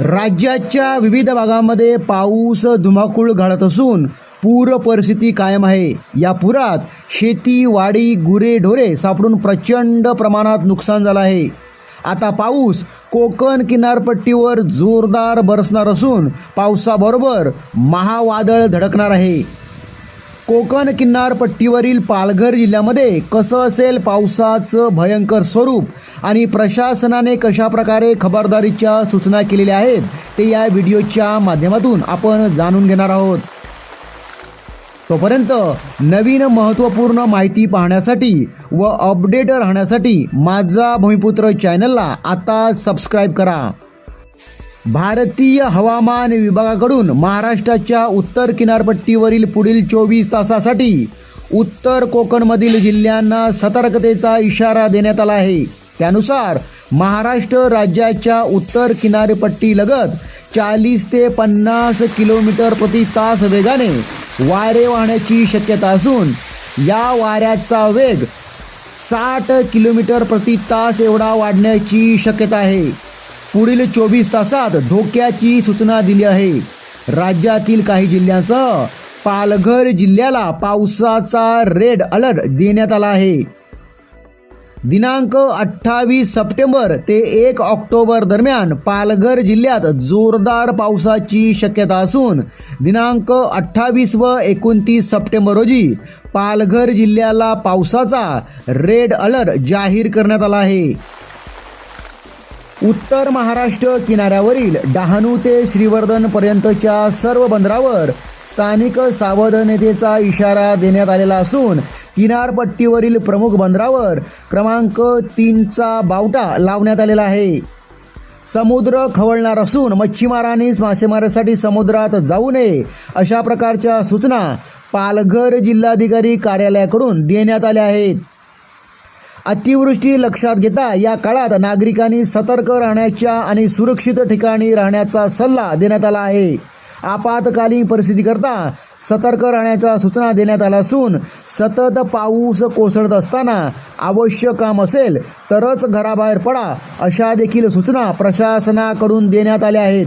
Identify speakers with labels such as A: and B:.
A: राज्याच्या विविध भागामध्ये पाऊस धुमाकूळ घालत असून पूर परिस्थिती कायम आहे. या पुरात शेती वाडी गुरे ढोरे सापडून प्रचंड प्रमाणात नुकसान झालं आहे. आता पाऊस कोकण किनारपट्टीवर जोरदार बरसणार असून पावसाबरोबर महावादळ धडकणार आहे. कोकण किनारपट्टीवरील पालघर जिल्ह्यामध्ये कसं असेल पावसाचं भयंकर स्वरूप? आणि प्रशासनाने कशा प्रकारे खबरदारीच्या सूचना केलेल्या आहेत ते या व्हिडिओच्या माध्यमातून आपण जाणून घेणार आहोत. तोपर्यंत नवीन महत्त्वपूर्ण माहिती पाहण्यासाठी व अपडेट राहण्यासाठी माझा भूमिपुत्र चॅनलला आता सबस्क्राईब करा. भारतीय हवामान विभागाकडून महाराष्ट्राच्या उत्तर किनारपट्टीवरील पुढील चोवीस तासासाठी उत्तर कोकणमधील जिल्ह्यांना सतर्कतेचा इशारा देण्यात आला आहे. त्यानुसार महाराष्ट्र राज्याच्या उत्तर किनारपट्टीलगत चाळीस ते पन्नास किलोमीटर प्रति तास वेगाने वारे वाहण्याची शक्यता असून या वाऱ्याचा वेग साठ किलोमीटर प्रति तास एवढा वाढण्याची शक्यता आहे. पुढील चोवीस तासात धोक्याची सूचना दिली आहे. राज्यातील काही जिल्ह्यांसह पालघर जिल्ह्याला पावसाचा रेड अलर्ट देण्यात आला आहे. दिनांक अठ्ठावीस सप्टेंबर ते एक ऑक्टोबर दरम्यान पालघर जिल्ह्यात जोरदार पावसाची शक्यता असून दिनांक अठ्ठावीस व एकोणतीस सप्टेंबर रोजी पालघर जिल्ह्याला पावसाचा रेड अलर्ट जाहीर करण्यात आला आहे. उत्तर महाराष्ट्र किनाऱ्यावरील डहाणू ते श्रीवर्धनपर्यंतच्या सर्व बंदरावर स्थानिक सावधानतेचा इशारा देण्यात आलेला असून किनारपट्टीवरील प्रमुख बंदरावर क्रमांक तीनचा बावटा लावण्यात आलेला आहे. समुद्र खवळणार असून मच्छीमारांनी मासेमारीसाठी समुद्रात जाऊ नये अशा प्रकारच्या सूचना पालघर जिल्हाधिकारी कार्यालयाकडून देण्यात आल्या आहेत. अतिवृष्टी लक्षात घेता या काळात नागरिकांनी सतर्क राहण्याच्या आणि सुरक्षित ठिकाणी राहण्याचा सल्ला देण्यात आला आहे. आपत्कालीन परिस्थितीकरता सतर्क राहण्याच्या सूचना देण्यात आल्या असून सतत पाऊस कोसळत असताना आवश्यक काम असेल तरच घराबाहेर पडा अशा देखील सूचना प्रशासनाकडून देण्यात आल्या आहेत.